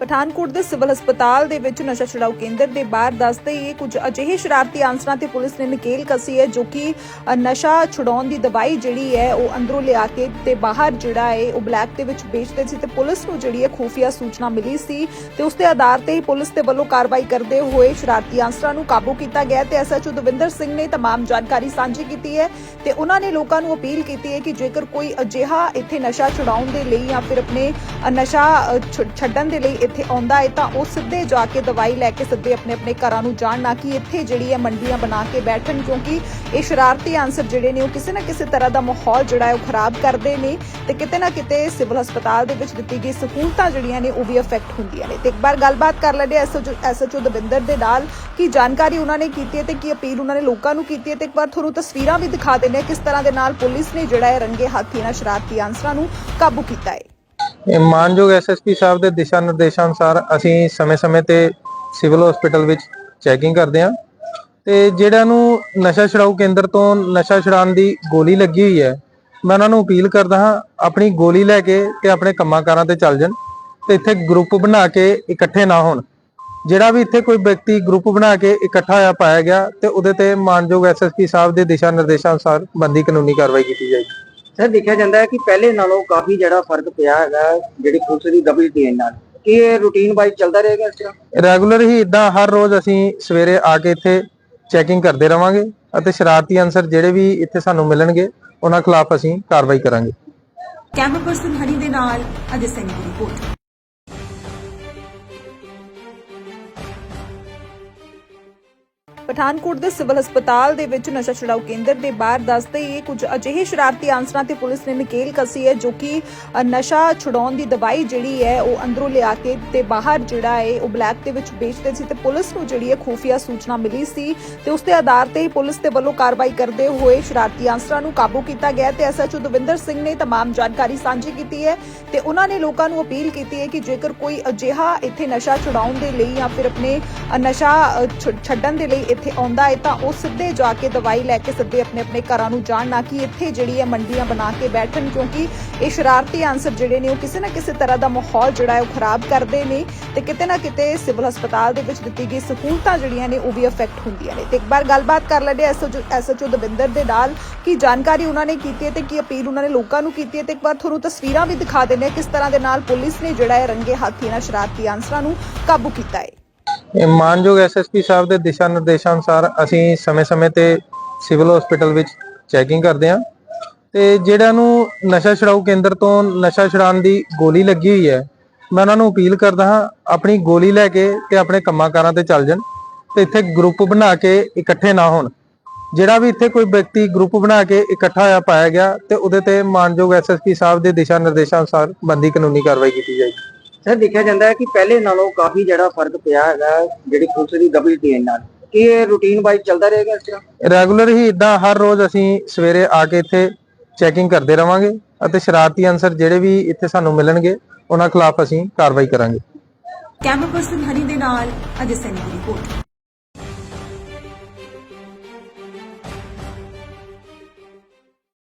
ਪਠਾਨਕੋਟ ਦੇ ਸਿਵਲ ਹਸਪਤਾਲ ਦੇ ਵਿੱਚ ਨਸ਼ਾ ਛੁਡਾਊ ਕੇਂਦਰ ਦੇ ਬਾਹਰ ਦੱਸਦੇ ਹੀ ਕੁਝ ਅਜਿਹੇ ਸ਼ਰਾਰਤੀ ਆਂਸਰਾਂ ਤੇ ਪੁਲਿਸ ਨੇ ਨਕੇਲ ਕਸੀ ਹੈ ਜੋ ਕਿ ਅ, ਨਸ਼ਾ ਛੁਡਾਉਣ ਦੀ ਦਵਾਈ ਜਿਹੜੀ ਹੈ ਉਹ ਅੰਦਰੋਂ ਲਿਆ ਕੇ ਤੇ ਬਾਹਰ ਜਿਹੜਾ ਹੈ ਉਹ ਬਲੈਕ ਦੇ ਵਿੱਚ ਵੇਚਦੇ ਸੀ ਤੇ ਪੁਲਿਸ ਨੂੰ ਜਿਹੜੀ ਹੈ ਖੂਫੀਆ ਸੂਚਨਾ ਮਿਲੀ ਸੀ ਤੇ ਉਸ ਦੇ ਆਧਾਰ ਤੇ ਹੀ ਪੁਲਿਸ ਦੇ ਵੱਲੋਂ ਕਾਰਵਾਈ ਕਰਦੇ ਹੋਏ ਸ਼ਰਾਰਤੀ ਆਂਸਰਾਂ ਨੂੰ ਕਾਬੂ ਕੀਤਾ ਗਿਆ ਤੇ ਐਸਐਚਓ ਦਵਿੰਦਰ ਸਿੰਘ ਨੇ तमाम ਜਾਣਕਾਰੀ ਸਾਂਝੀ ਕੀਤੀ ਹੈ ਤੇ ਉਹਨਾਂ ਨੇ ਲੋਕਾਂ ਨੂੰ ਅਪੀਲ ਕੀਤੀ ਹੈ ਕਿ ਜੇਕਰ ਕੋਈ ਅਜਿਹਾ ਇੱਥੇ ਨਸ਼ਾ ਛੁਡਾਉਣ ਦੇ ਲਈ ਜਾਂ ਫਿਰ ਆਪਣੇ ਅ, ਨਸ਼ਾ ਅ, ਛੁ- ਛੱਡਣ ਦੇ ਲਈ ਇੱਥੇ ਆਉਂਦਾ ਹੈ, ਤਾਂ ਉਹ ਸਿੱਧੇ ਜਾ ਕੇ ਦਵਾਈ ਲੈ ਕੇ ਸਿੱਧੇ ਆਪਣੇ ਆਪਣੇ ਘਰਾਂ ਨੂੰ ਜਾਣ, ਨਾ ਕਿ ਇੱਥੇ ਜਿਹੜੀ ਹੈ ਮੰਡੀਆਂ ਬਣਾ ਕੇ ਬੈਠਣ, ਕਿਉਂਕਿ ਇਹ ਸ਼ਰਾਰਤੀ ਆਂਸਰ ਜਿਹੜੇ ਨੇ, ਉਹ ਕਿਸੇ ਨਾ ਕਿਸੇ ਤਰ੍ਹਾਂ ਦਾ ਮਾਹੌਲ ਜਿਹੜਾ ਹੈ, ਉਹ ਖਰਾਬ ਕਰਦੇ ਨੇ ਤੇ ਕਿਤੇ ਨਾ ਕਿਤੇ ਸਿਵਲ ਹਸਪਤਾਲ ਦੇ ਵਿੱਚ ਦਿੱਤੀ ਗਈ ਸਹੂਲਤਾਂ ਜਿਹੜੀਆਂ ਨੇ, ਉਹ ਵੀ ਅਫੈਕਟ ਹੁੰਦੀਆਂ ਨੇ। ਤੇ ਇੱਕ ਵਾਰ ਗੱਲਬਾਤ ਕਰ ਲੈਂਦੇ ਐਸਐਚਓ ਐਸਐਚਓ ਦਵਿੰਦਰ ਦੇ ਨਾਲ, ਕੀ ਜਾਣਕਾਰੀ ਉਹਨਾਂ ਨੇ ਕੀਤੀ ਹੈ ਤੇ ਕੀ ਅਪੀਲ ਉਹਨਾਂ ਨੇ ਲੋਕਾਂ ਨੂੰ ਕੀਤੀ ਹੈ ਤੇ ਇੱਕ ਵਾਰ ਤੁਹਾਨੂੰ ਤਸਵੀਰਾਂ ਵੀ ਦਿਖਾ ਦਿੰਦੇ ਹਾਂ ਕਿਸ ਤਰ੍ਹਾਂ ਦੇ ਨਾਲ ਪੁਲਿਸ ਨੇ ਜਿਹੜਾ ਹੈ ਰੰਗੇ ਹੱਥੀ ਨਾਲ ਸ਼ਰਾਰਤੀ ਆਂਸਰਾਂ ਨੂੰ ਕਾਬੂ ਕੀਤਾ ਹੈ। ਇਹ ਮਾਨਯੋਗ ਐਸਐਸਪੀ ਸਾਹਿਬ ਦੇ ਦਿਸ਼ਾ ਨਿਰਦੇਸ਼ਾਂ ਅਨੁਸਾਰ ਅਸੀਂ ਸਮੇਂ-ਸਮੇਂ ਤੇ ਸਿਵਲ ਹਸਪੀਟਲ ਵਿੱਚ ਚੈਕਿੰਗ ਕਰਦੇ ਹਾਂ ਤੇ ਜਿਹੜਿਆਂ ਨੂੰ ਨਸ਼ਾ ਛੁਡਾਊ ਕੇਂਦਰ ਤੋਂ ਨਸ਼ਾ ਛੁਡਾਉਣ ਦੀ ਗੋਲੀ ਲੱਗੀ ਹੋਈ ਹੈ, ਮੈਂ ਉਹਨਾਂ ਨੂੰ ਅਪੀਲ ਕਰਦਾ ਹਾਂ ਆਪਣੀ ਗੋਲੀ ਲੈ ਕੇ ਤੇ ਆਪਣੇ ਕੰਮਾਂ ਕਾਰਾਂ ਤੇ ਚੱਲ ਜਾਣ ਤੇ ਇੱਥੇ ਗਰੁੱਪ ਬਣਾ ਕੇ ਇਕੱਠੇ ਨਾ ਹੋਣ। ਜਿਹੜਾ ਵੀ ਇੱਥੇ ਕੋਈ ਵਿਅਕਤੀ ਗਰੁੱਪ ਬਣਾ ਕੇ ਇਕੱਠਾ ਹੋਇਆ ਪਾਇਆ ਗਿਆ ਤੇ ਉਹਦੇ ਤੇ ਮਾਨਯੋਗ ਐਸਐਸਪੀ ਸਾਹਿਬ ਦੇ ਦਿਸ਼ਾ ਨਿਰਦੇਸ਼ਾਂ ਅਨੁਸਾਰ ਬੰਦੀ ਕਾਨੂੰਨੀ ਕਾਰਵਾਈ ਕੀਤੀ ਜਾਏਗੀ। ਸਰ ਦੇਖਿਆ ਜਾਂਦਾ ਹੈ ਕਿ ਪਹਿਲੇ ਨਾਲੋਂ ਕਾਫੀ ਜਿਹੜਾ ਫ਼ਰਕ ਪਿਆ ਹੈਗਾ ਜਿਹੜੀ ਪੁਲਿਸ ਦੀ ਡਬਲ ਟੀਮ ਨਾਲ। ਕੀ ਇਹ ਰੂਟੀਨ ਵਾਈਜ਼ ਚੱਲਦਾ ਰਹੇਗਾ ਇਸ ਤਰ੍ਹਾਂ? ਰੈਗੂਲਰ ਹੀ ਇਦਾਂ ਹਰ ਰੋਜ਼ ਅਸੀਂ ਸਵੇਰੇ ਆ ਕੇ ਇੱਥੇ ਚੈਕਿੰਗ ਕਰਦੇ ਰਵਾਂਗੇ ਅਤੇ ਸ਼ਰਾਰਤੀ ਅਨਸਰ ਜਿਹੜੇ ਵੀ ਇੱਥੇ ਸਾਨੂੰ ਮਿਲਣਗੇ ਉਹਨਾਂ ਖਿਲਾਫ ਅਸੀਂ ਕਾਰਵਾਈ ਕਰਾਂਗੇ। ਕੈਮਰਾ ਪਰਸਨ ਹਨੀ ਦੇ ਨਾਲ ਅਜੇ ਸਿੰਘ ਦੀ ਰਿਪੋਰਟ ਪਠਾਨਕੋਟ ਦੇ ਸਿਵਲ ਹਸਪਤਾਲ ਦੇ ਵਿੱਚ ਨਸ਼ਾ ਛੁਡਾਊ ਕੇਂਦਰ ਦੇ ਬਾਹਰ ਦੱਸਦੇ ਹੀ ਕੁਝ ਅਜਿਹੇ ਸ਼ਰਾਰਤੀ ਆਂਸਰਾਂ ਤੇ ਪੁਲਿਸ ਨੇ ਨਕੇਲ ਕਸੀ ਹੈ ਜੋ ਕਿ ਅ, ਨਸ਼ਾ ਛੁਡਾਉਣ ਦੀ ਦਵਾਈ ਜਿਹੜੀ ਹੈ ਉਹ ਅੰਦਰੋਂ ਲਿਆ ਕੇ ਤੇ ਬਾਹਰ ਜਿਹੜਾ ਹੈ ਉਹ ਬਲੈਕ ਦੇ ਵਿੱਚ ਵੇਚਦੇ ਸੀ ਤੇ ਪੁਲਿਸ ਨੂੰ ਜਿਹੜੀ ਹੈ ਖੂਫੀਆ ਸੂਚਨਾ ਮਿਲੀ ਸੀ ਤੇ ਉਸ ਦੇ ਆਧਾਰ ਤੇ ਹੀ ਪੁਲਿਸ ਦੇ ਵੱਲੋਂ ਕਾਰਵਾਈ ਕਰਦੇ ਹੋਏ ਸ਼ਰਾਰਤੀ ਆਂਸਰਾਂ ਨੂੰ ਕਾਬੂ ਕੀਤਾ ਗਿਆ ਤੇ ਐਸਐਚਓ ਦਵਿੰਦਰ ਸਿੰਘ ਨੇ तमाम ਜਾਣਕਾਰੀ ਸਾਂਝੀ ਕੀਤੀ ਹੈ ਤੇ ਉਹਨਾਂ ਨੇ ਲੋਕਾਂ ਨੂੰ ਅਪੀਲ ਕੀਤੀ ਹੈ ਕਿ ਜੇਕਰ ਕੋਈ ਅਜਿਹਾ ਇੱਥੇ ਨਸ਼ਾ ਛੁਡਾਉਣ ਦੇ ਲਈ ਜਾਂ ਫਿਰ ਆਪਣੇ ਅ, ਨਸ਼ਾ ਅ, ਛੱਡਣ ਦੇ ਲਈ ਇੱਥੇ ਆਉਂਦਾ ਹੈ ਤਾਂ ਉਹ ਸਿੱਧੇ ਜਾ ਕੇ ਦਵਾਈ ਲੈ ਕੇ ਸਿੱਧੇ ਆਪਣੇ ਆਪਣੇ ਘਰਾਂ ਨੂੰ ਜਾਣ ਨਾ ਕਿ ਇੱਥੇ ਜਿਹੜੀ ਹੈ ਮੰਡੀਆਂ ਬਣਾ ਕੇ ਬੈਠਣ ਕਿਉਂਕਿ ਇਹ ਸ਼ਰਾਰਤੀ ਆਂਸਰ ਜਿਹੜੇ ਨੇ ਉਹ ਕਿਸੇ ਨਾ ਕਿਸੇ ਤਰ੍ਹਾਂ ਦਾ ਮਾਹੌਲ ਜਿਹੜਾ ਹੈ ਉਹ ਖਰਾਬ ਕਰਦੇ ਨੇ ਤੇ ਕਿਤੇ ਨਾ ਕਿਤੇ ਸਿਵਲ ਹਸਪਤਾਲ ਦੇ ਵਿੱਚ ਦਿੱਤੀ ਗਈ ਸਹੂਲਤਾਂ ਜਿਹੜੀਆਂ ਨੇ ਉਹ ਵੀ ਅਫੈਕਟ ਹੁੰਦੀਆਂ ਨੇ। ਤੇ ਇੱਕ ਵਾਰ ਗੱਲਬਾਤ ਕਰ ਲੈਂਦੇ ਐਸਐਚਓ ਐਸਐਚਓ ਦਵਿੰਦਰ ਦੇ ਨਾਲ ਕੀ ਜਾਣਕਾਰੀ ਉਹਨਾਂ ਨੇ ਕੀਤੀ ਹੈ ਤੇ ਕੀ ਅਪੀਲ ਉਹਨਾਂ ਨੇ ਲੋਕਾਂ ਨੂੰ ਕੀਤੀ ਹੈ ਤੇ ਇੱਕ ਵਾਰ ਤੁਹਾਨੂੰ ਤਸਵੀਰਾਂ ਵੀ ਦਿਖਾ ਦਿੰਦੇ ਹਾਂ ਕਿਸ ਤਰ੍ਹਾਂ ਦੇ ਨਾਲ ਪੁਲਿਸ ਨੇ ਜਿਹੜਾ ਹੈ ਰੰਗੇ ਹੱਥੀ ਨਾਲ ਸ਼ਰਾਰਤੀ ਆਨਸਰਾਂ ਨੂੰ ਕਾਬੂ ਕੀਤਾ ਹੈ। ਮਾਨਯੋਗ ਐਸਐਸਪੀ ਸਾਹਿਬ ਦੇ ਦਿਸ਼ਾ ਨਿਰਦੇਸ਼ਾਂ ਅਨੁਸਾਰ ਅਸੀਂ ਸਮੇਂ-ਸਮੇਂ ਤੇ ਸਿਵਲ ਹਸਪੀਟਲ ਵਿੱਚ ਚੈਕਿੰਗ ਕਰਦੇ ਹਾਂ ਤੇ ਜਿਹੜਿਆਂ ਨੂੰ ਨਸ਼ਾ ਛੁਡਾਊ ਕੇਂਦਰ ਤੋਂ ਨਸ਼ਾ ਛੁਡਾਉਣ ਦੀ ਗੋਲੀ ਲੱਗੀ ਹੋਈ ਹੈ, ਮੈਂ ਉਹਨਾਂ ਨੂੰ ਅਪੀਲ ਕਰਦਾ ਹਾਂ ਆਪਣੀ ਗੋਲੀ ਲੈ ਕੇ ਤੇ ਆਪਣੇ ਕੰਮਾਂ ਕਾਰਾਂ ਤੇ ਚੱਲ ਜਾਣ ਤੇ ਇੱਥੇ ਗਰੁੱਪ ਬਣਾ ਕੇ ਇਕੱਠੇ ਨਾ ਹੋਣ। ਜਿਹੜਾ ਵੀ ਇੱਥੇ ਕੋਈ ਵਿਅਕਤੀ ਗਰੁੱਪ ਬਣਾ ਕੇ ਇਕੱਠਾ ਹੋਇਆ ਪਾਇਆ ਗਿਆ ਤੇ ਉਹਦੇ ਤੇ ਮਾਨਯੋਗ ਐਸਐਸਪੀ ਸਾਹਿਬ ਦੇ ਦਿਸ਼ਾ ਨਿਰਦੇਸ਼ਾਂ ਅਨੁਸਾਰ ਬੰਦੀ ਕਾਨੂੰਨੀ ਕਾਰਵਾਈ ਕੀਤੀ ਜਾਏਗੀ। ਸਰ ਦੇਖਿਆ ਜਾਂਦਾ ਹੈ ਕਿ ਪਹਿਲੇ ਨਾਲੋਂ ਕਾਫੀ ਜਿਹੜਾ ਫ਼ਰਕ ਪਿਆ ਹੈਗਾ ਜਿਹੜੀ ਪੁਲਿਸ ਦੀ ਡਬਲ ਟੀਮ ਨਾਲ। ਕੀ ਇਹ ਰੂਟੀਨ ਵਾਈਜ਼ ਚੱਲਦਾ ਰਹੇਗਾ ਇਸ ਤਰ੍ਹਾਂ? ਰੈਗੂਲਰ ਹੀ ਇਦਾਂ ਹਰ ਰੋਜ਼ ਅਸੀਂ ਸਵੇਰੇ ਆ ਕੇ ਇੱਥੇ ਚੈਕਿੰਗ ਕਰਦੇ ਰਵਾਂਗੇ ਅਤੇ ਸ਼ਰਾਰਤੀ ਅਨਸਰ ਜਿਹੜੇ ਵੀ ਇੱਥੇ ਸਾਨੂੰ ਮਿਲਣਗੇ ਉਹਨਾਂ ਖਿਲਾਫ ਅਸੀਂ ਕਾਰਵਾਈ ਕਰਾਂਗੇ। ਕੈਮਰਾ ਪਰਸਨ ਹਨੀ ਦੇ ਨਾਲ ਅਜੇ ਦੀ ਰਿਪੋਰਟ